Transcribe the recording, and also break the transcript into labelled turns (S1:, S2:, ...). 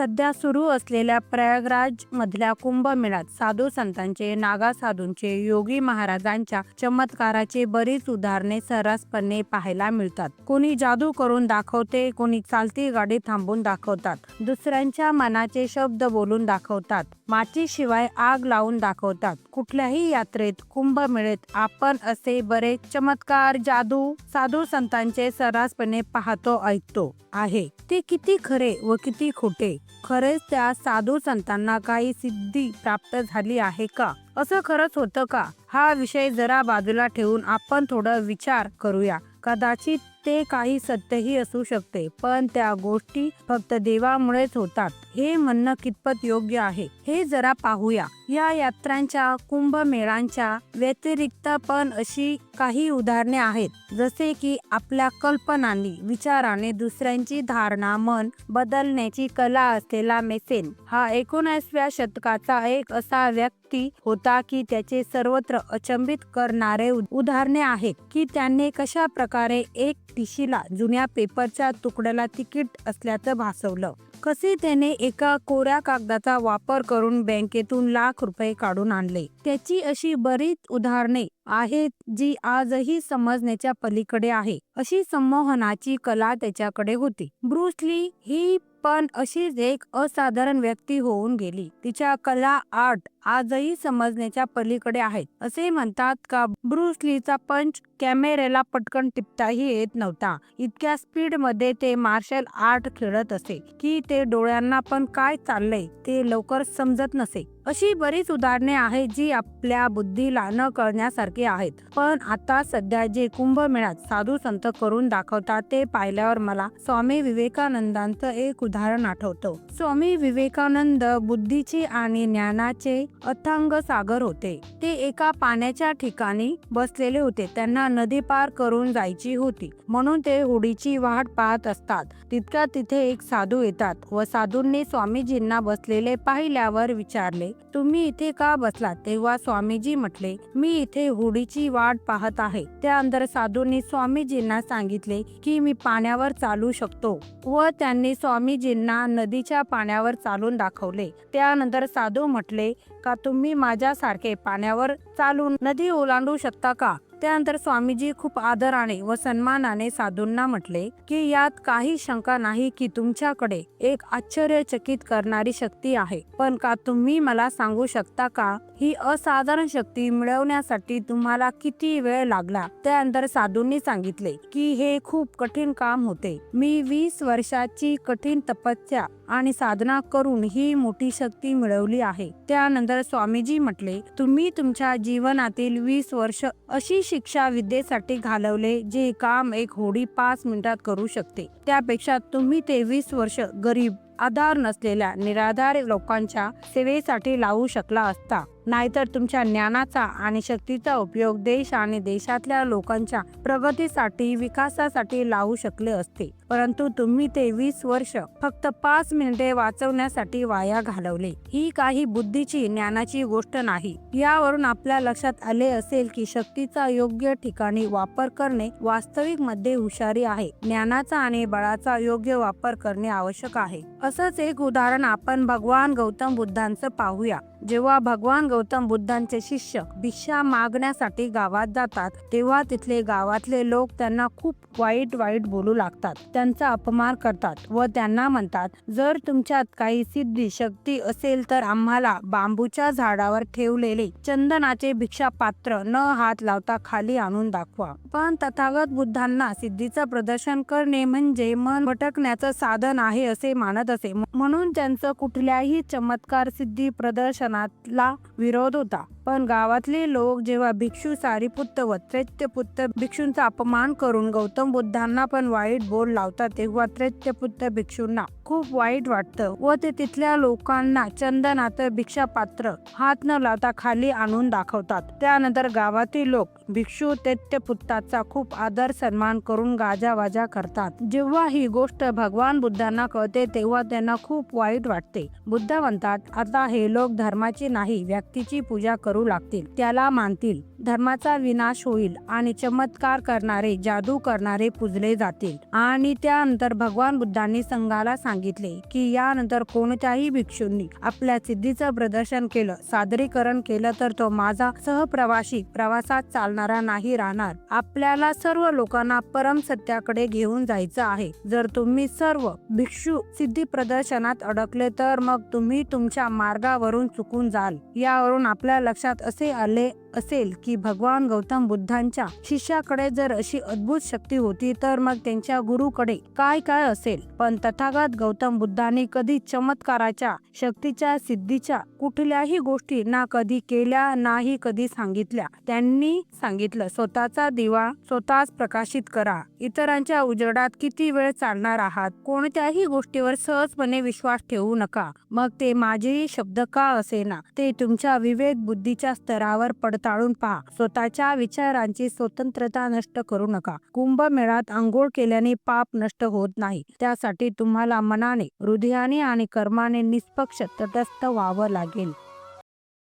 S1: सध्या सुरू असलेल्या प्रयागराज मधल्या कुंभमेळ्यात साधू संतांचे नागा साधूंचे योगी महाराजांच्या चमत्काराचे बरीच उदाहरणे सर्रासपणे पाहायला मिळतात. कोणी जादू करून दाखवते कोणी चालती गाडी थांबून दाखवतात. दुसऱ्यांच्या मनाचे शब्द बोलून दाखवतात. मातीशिवाय आग लावून दाखवतात. कुठल्याही यात्रेत कुंभमेळेत आपण असे बरेच चमत्कार जादू साधू संतांचे सर्रासपणे पाहतो ऐकतो आहे. ते किती खरे व किती खोटे. खरेच त्या साधू संतांना काही सिद्धी प्राप्त झाली आहे का? असं खरंच होतं का? हा विषय जरा बाजूला ठेवून आपण थोडं विचार करूया. कदाचित ते काही सत्यही असू शकते पण त्या गोष्टी फक्त देवामुळेच होतात. हे म्हणणं कितपत योग्य आहे हे जरा पाहूया. या यात्रांच्या कुंभमेळांच्या व्यतिरिक्त पण अशी काही उदाहरणे आहेत. जसे की आपल्या कल्पनांनी विचाराने दुसऱ्यांची धारणा मन बदलण्याची कला असलेला मेसेन हा एकोणीसव्या शतकाचा एक असा व्यक्ती होता की त्याचे सर्वत्र अचंबित करणारे उदाहरणे आहेत. की त्याने कशा प्रकारे एक टिशीला जुन्या पेपरच्या तुकड्याला तिकीट असल्याचं भासवलं. कसे त्याने एका कोऱ्या कागदाचा वापर करून बँकेतून लाख रुपये काढून आणले? त्याची अशी बरीच उदाहरणे आहेत जी आजही समजण्याच्या पलीकडे आहे. अशी संमोहनाची कला त्याच्याकडे होती. ब्रुसली ही पण अशीच एक असाधारण व्यक्ती होऊन गेली. तिच्या कला आर्ट आजही समजण्याच्या पलीकडे आहेत. असे म्हणतात का ब्रुसलीचा पंच कॅमेऱ्याला पटकन टिपताही येत नव्हता. इतक्या स्पीडमध्ये ते मार्शल आर्ट खेळत असे की ते डोळ्यांना पण काय चाललंय ते लवकर समजत नसे. अशी बरीच उदाहरणे आहेत जी आपल्या बुद्धीला न कळण्यासारखी आहेत. पण आता सध्या जे कुंभमेळ्यात साधू संत करून दाखवतात ते पाहिल्यावर मला स्वामी विवेकानंदांचं एक उदाहरण आठवतं. स्वामी विवेकानंद बुद्धीचे आणि ज्ञानाचे अथांग सागर होते. ते एका पाण्याच्या ठिकाणी बसलेले होते. त्यांना नदी पार करून जायची होती. म्हणून ते होडीची वाट पाहत असतात. तितक्या तिथे एक साधू येतात व साधूंनी स्वामीजींना बसलेले पाहिल्यावर विचारले तुम्ही इथे का बसलात? तेव्हा स्वामीजी म्हटले मी इथे होडीची वाट पाहत आहे. त्यानंतर साधूंनी स्वामीजींना सांगितले की मी पाण्यावर चालू शकतो. व त्यांनी स्वामीजींना नदीच्या पाण्यावर चालून दाखवले. त्यानंतर साधू म्हटले का तुम्ही माझ्यासारखे पाण्यावर चालून नदी ओलांडू शकता का? त्यानंतर स्वामीजी खूप आदराने व सन्मानाने साधूंना म्हटले की यात काही शंका नाही की तुमच्याकडे एक आश्चर्यचकित करणारी शक्ती आहे. पण का तुम्ही मला सांगू शकता का? ही असाधारण शक्ती मिळवण्यासाठी तुम्हाला किती वेळ लागला? त्यानंतर साधूंनी सांगितले की हे खूप कठीण काम होते. मी वीस वर्षाची कठीण तपस्या आणि साधना करून ही मोठी शक्ती मिळवली आहे. त्यानंतर स्वामीजी म्हटले तुम्ही तुमच्या जीवनातील वीस वर्ष अशी शिक्षा विद्येसाठी घालवले जे काम एक होडी पाच मिनिटात करू शकते. त्यापेक्षा तुम्ही ते वीस वर्ष गरीब आधार नसलेल्या निराधार लोकांच्या सेवेसाठी लावू शकला असता. नाहीतर तुमच्या ज्ञानाचा आणि शक्तीचा उपयोग देश आणि देशातल्या लोकांच्या प्रगतीसाठी विकासासाठी लावू शकले असते. परंतु तुम्ही ते वीस वर्ष फक्त पाच मिनिटे वाचवण्यासाठी वाया घालवले. ही काही बुद्धीची ज्ञानाची गोष्ट नाही. यावरून आपल्या लक्षात आले असेल की शक्तीचा योग्य ठिकाणी वापर करणे वास्तविकमध्ये हुशारी आहे. ज्ञानाचा आणि बळाचा योग्य वापर करणे आवश्यक आहे. असंच एक उदाहरण आपण भगवान गौतम बुद्धांचं पाहूया. जेव्हा भगवान गौतम गौतम बुद्धांचे शिष्य भिक्षा मागण्यासाठी गावात जातात. तेव्हा तिथले गावातले लोक त्यांना खूप वाईट वाईट बोलू लागतात. त्यांचा अपमान करतात व त्यांना म्हणतात जर तुमच्यात काही सिद्धी शक्ती असेल तर आम्हाला बांबूच्या झाडावर ठेवलेले चंदनाचे भिक्षा पात्र न हात लावता खाली आणून दाखवा. पण तथागत बुद्धांना सिद्धीचं प्रदर्शन करणे म्हणजे मन भटकण्याचं साधन आहे असे मानत असे. म्हणून त्यांचं कुठल्याही चमत्कार सिद्धी प्रदर्शनातला विरोध होता पण गावातले लोक जेव्हा भिक्षू सारीपुत्त व त्रैत्यपुत्त भिक्षूंचा अपमान करून गौतम बुद्धांना पण वाईट बोल लावतात तेव्हा त्रैत्यपुत्त भिक्षूंना खूप वाईट वाटतं व ते तिथल्या लोकांना चंदनात भिक्षा पात्र हात न लावता खाली आणून दाखवतात. त्यानंतर गावातील लोक भिक्षू तैत्यपुत्ताचा खूप आदर सन्मान करून गाजावाजा करतात. जेव्हा ही गोष्ट भगवान बुद्धांना कळते तेव्हा त्यांना खूप वाईट वाटते. बुद्ध म्हणतात आता हे लोक धर्माची नाही व्यक्तीची पूजा करू करू लागतील. त्याला मानतील. धर्माचा विनाश होईल आणि चमत्कार करणारे जादू करणारे पूजले जातील. आणि त्यानंतर भगवान बुद्धांनी संघाला सांगितले की यानंतर कोणत्याही भिक्षूंनी आपल्या सिद्धीचं प्रदर्शन केलं सादरीकरण केलं तर तो माझा सहप्रवासी प्रवासात चालणारा नाही राहणार. आपल्याला सर्व लोकांना परम सत्याकडे घेऊन जायचं आहे. जर तुम्ही सर्व भिक्षू सिद्धी प्रदर्शनात अडकले तर मग तुम्ही तुमच्या मार्गावरून चुकून जाल. यावरून आपल्या लक्ष लक्षात असे आले असेल की भगवान गौतम बुद्धांच्या शिष्याकडे जर अशी अद्भुत शक्ती होती तर मग त्यांच्या गुरुकडे काय काय असेल? पण तथागत गौतम बुद्धाने कधी चमत्काराच्या शक्तीच्या सिद्धीच्या कुठल्याही गोष्टी ना कधी केल्या नाही कधी सांगितल्या. त्यांनी सांगितलं स्वतःचा दिवा स्वतःच प्रकाशित करा. इतरांच्या उजेडात किती वेळ चालणार आहात? कोणत्याही गोष्टीवर सहजपणे विश्वास ठेवू नका. मग ते माझेही शब्द का असेना? ते तुमच्या विवेक बुद्धीच्या स्तरावर पडताळून पहा. स्वतःच्या विचारांची स्वतंत्रता नष्ट करू नका. कुंभमेळात आंघोळ केल्याने पाप नष्ट होत नाही. त्यासाठी तुम्हाला मनाने हृदयाने आणि कर्माने निष्पक्ष तटस्थ व्हावं लागेल.